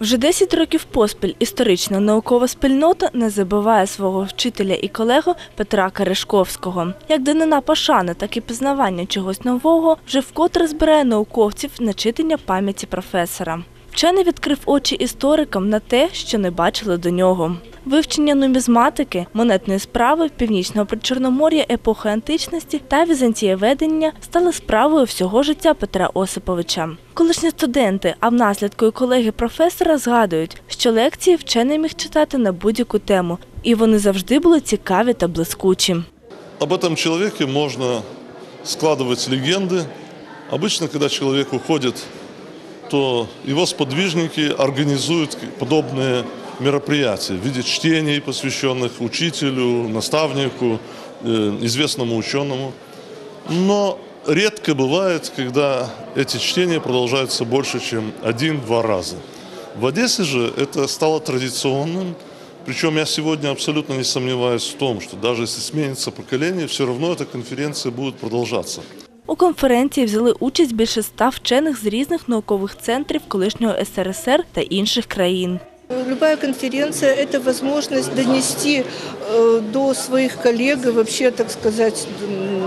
Вже 10 років поспіль історична наукова спільнота не забуває свого вчителя і колегу Петра Каришковського. Як данина пошани, так і пізнавання чогось нового вже вкотре збирає науковців на читання пам'яті професора. Вчений відкрив очі історикам на те, що не бачили до нього. Вивчення нумізматики, монетної справи, північного причорномор'я, епохи античності та візантієведення стали справою всього життя Петра Осиповича. Колишні студенти, а внаслідку і колеги професора згадують, що лекції вчений міг читати на будь-яку тему, і вони завжди були цікаві та блискучі. Об этом человеке можно складывать легенды. Обычно, когда человек уходит, то его сподвижники организуют подобные мероприятия в виде чтений, посвященных учителю, наставнику, э, известному ученому. Но редко бывает, когда эти чтения продолжаются больше, чем один-два раза. В Одессе же это стало традиционным. Причем я сегодня абсолютно не сомневаюсь в том, что даже если сменится поколение, все равно эта конференция будет продолжаться. У конференції взяли участь більше ста вчених з різних наукових центрів колишнього СРСР та інших країн. Любая конференция – это возможность донести э, до своих коллег и вообще, так сказать, м, э,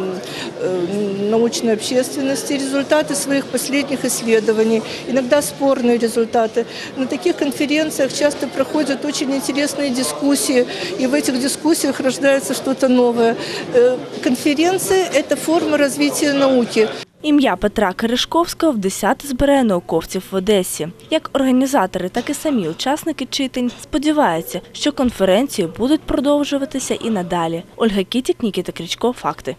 научной общественности результаты своих последних исследований, иногда спорные результаты. На таких конференциях часто проходят очень интересные дискуссии, и в этих дискуссиях рождается что-то новое. Э, Конференция – это форма развития науки. Ім'я Петра Киришковського в десяти збирає науковців в Одесі. Як організатори, так і самі учасники читань сподіваються, що конференції будуть продовжуватися і надалі. Ольга Кітік, Нікіта Крічко. Факти.